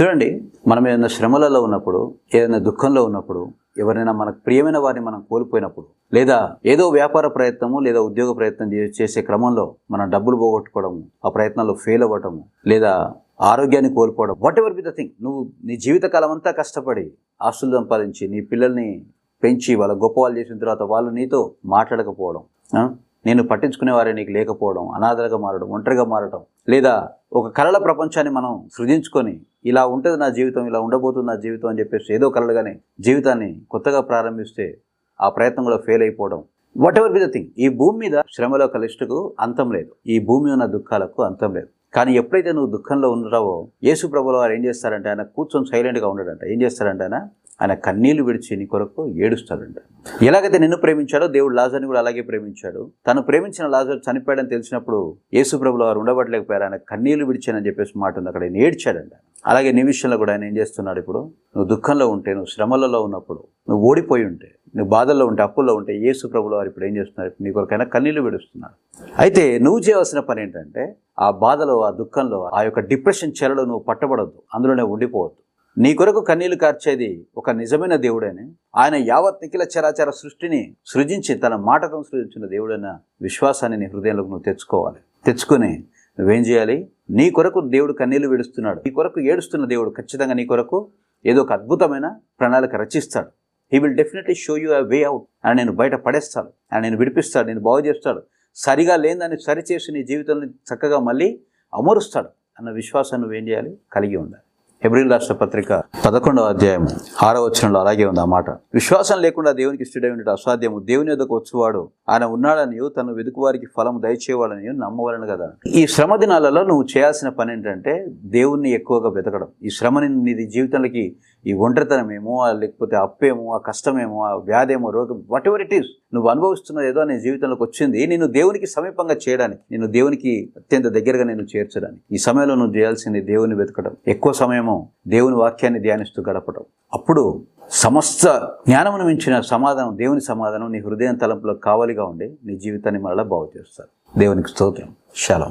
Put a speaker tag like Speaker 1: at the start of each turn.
Speaker 1: చూడండి మనం ఏదైనా శ్రమలలో ఉన్నప్పుడు ఏదైనా దుఃఖంలో ఉన్నప్పుడు ఎవరైనా మనకు ప్రియమైన వారిని మనం కోల్పోయినప్పుడు లేదా ఏదో వ్యాపార ప్రయత్నము లేదా ఉద్యోగ ప్రయత్నం చే- చేసే క్రమంలో మనం డబ్బులు పోగొట్టుకోవడము ఆ ప్రయత్నంలో ఫెయిల్ అవ్వటము లేదా ఆరోగ్యాన్ని కోల్పోవడం whatever be the thing నువ్వు నీ జీవితకాలం అంతా కష్టపడి ఆస్తులు సంపాదించి నీ పిల్లల్ని పెంచి వాళ్ళ గొప్ప వాళ్ళు చేసిన తర్వాత వాళ్ళు నీతో మాట్లాడకపోవడం నేను పట్టించుకునే వారే నీకు లేకపోవడం అనాథలుగా మారడం ఒంటరిగా మారడం లేదా ఒక కళల ప్రపంచాన్ని మనం సృజించుకొని ఇలా ఉంటుంది నా జీవితం ఇలా ఉండబోతుంది నా జీవితం అని చెప్పేసి ఏదో కలలుగానే జీవితాన్ని కొత్తగా ప్రారంభిస్తే ఆ ప్రయత్నం కూడా ఫెయిల్ అయిపోవడం. Whatever be the thing ఈ భూమి మీద శ్రమలో కలిష్టకు అంతం లేదు. ఈ భూమి ఉన్న దుఃఖాలకు అంతం లేదు. కానీ ఎప్పుడైతే నువ్వు దుఃఖంలో ఉన్నావో యేసు ప్రభుల వారు ఏం చేస్తారంటే ఆయన కూర్చొని సైలెంట్గా ఉండడంట. ఏం చేస్తారంటే ఆయన? ఆయన కన్నీళ్ళు విడిచి నీ కొరకు ఏడుస్తాడంట. ఎలాగైతే నిన్ను ప్రేమించాడో దేవుడు లాజర్ని కూడా అలాగే ప్రేమించాడు. తను ప్రేమించిన లాజర్ చనిపోయాడని తెలిసినప్పుడు యేసు ప్రభుల వారు ఉండబట్టలేకపోయారు. ఆయన కన్నీళ్ళు విడిచానని చెప్పేసి మాట ఉంది. అక్కడ ఆయన ఏడ్చాడంట. అలాగే నీ విషయంలో కూడా ఆయన ఏం చేస్తున్నాడు ఇప్పుడు? నువ్వు దుఃఖంలో ఉంటే నువ్వు శ్రమలలో ఉన్నప్పుడు నువ్వు ఓడిపోయి ఉంటే నువ్వు బాధల్లో ఉంటే అప్పుల్లో ఉంటే యేసు ప్రభులు వారు ఇప్పుడు ఏం చేస్తున్నారు? నీ కొరకైనా కన్నీళ్ళు విడుస్తున్నాడు అయితే నువ్వు చేయవలసిన పని ఏంటంటే ఆ బాధలో ఆ దుఃఖంలో ఆ యొక్క డిప్రెషన్ చెరలో నువ్వు పట్టబడద్దు. అందులోనే ఉండిపోవద్దు. నీ కొరకు కన్నీళ్ళు కార్చేది ఒక నిజమైన దేవుడని. ఆయన యావత్ నిఖిల చరాచర సృష్టిని సృజించి తన మాటతో సృజించిన దేవుడైన విశ్వాసాన్ని నీ హృదయంలోకి నువ్వు తెచ్చుకోవాలి. తెచ్చుకొని నువ్వేం చేయాలి? నీ కొరకు దేవుడు కన్నీళ్ళు విడుస్తున్నాడు. నీ కొరకు ఏడుస్తున్న దేవుడు ఖచ్చితంగా నీ కొరకు ఏదో ఒక అద్భుతమైన ప్రణాళిక రచిస్తాడు. He will definitely show you a way out అని నేను బయట పడేస్తాడు. అని నేను విడిపిస్తాడు. నేను బాగు చేస్తాడు. సరిగా లేదని సరిచేసి నీ జీవితాన్ని చక్కగా మళ్ళీ అమరుస్తాడు అన్న విశ్వాసాన్ని నువ్వేం చేయాలి? కలిగి ఉండాలి. ఎబ్రిల్ రాష్ట్ర పత్రిక పదకొండవ అధ్యాయం ఆరో వచనంలో అలాగే ఉంది ఆ మాట. విశ్వాసం లేకుండా దేవునికి ఇష్టడై ఉండటం అసాధ్యము. దేవుని యొద్దకు వచ్చేవాడు ఆయన ఉన్నాడని తను వెతుకువారికి ఫలం దయచేవాడని నమ్మవలను కదా. ఈ శ్రమ దినాలలో నువ్వు చేయాల్సిన పని ఏంటంటే దేవుణ్ణి ఎక్కువగా వెతకడం. ఈ శ్రమని నీ జీవితంలోకి ఈ ఒంటరితనమేమో లేకపోతే అప్పేమో ఆ కష్టమేమో ఆ వ్యాధేమో రోగం వాట్ ఎవర్ ఇట్ ఈస్ నువ్వు అనుభవిస్తున్నది ఏదో నీ జీవితంలోకి వచ్చింది నేను దేవునికి సమీపంగా చేయడానికి నేను దేవునికి అత్యంత దగ్గరగా నేను చేర్చడానికి. ఈ సమయంలో నువ్వు చేయాల్సింది దేవుని వెతకడం ఎక్కువ సమయము దేవుని వాక్యాన్ని ధ్యానిస్తూ గడపడం. అప్పుడు సమస్త జ్ఞానమును మించిన సమాధానం దేవుని సమాధానం నీ హృదయం తలంపులో కావాలిగా ఉండి నీ జీవితాన్ని మరలా బాగు చేస్తారు దేవునికి స్తోత్రం. శలం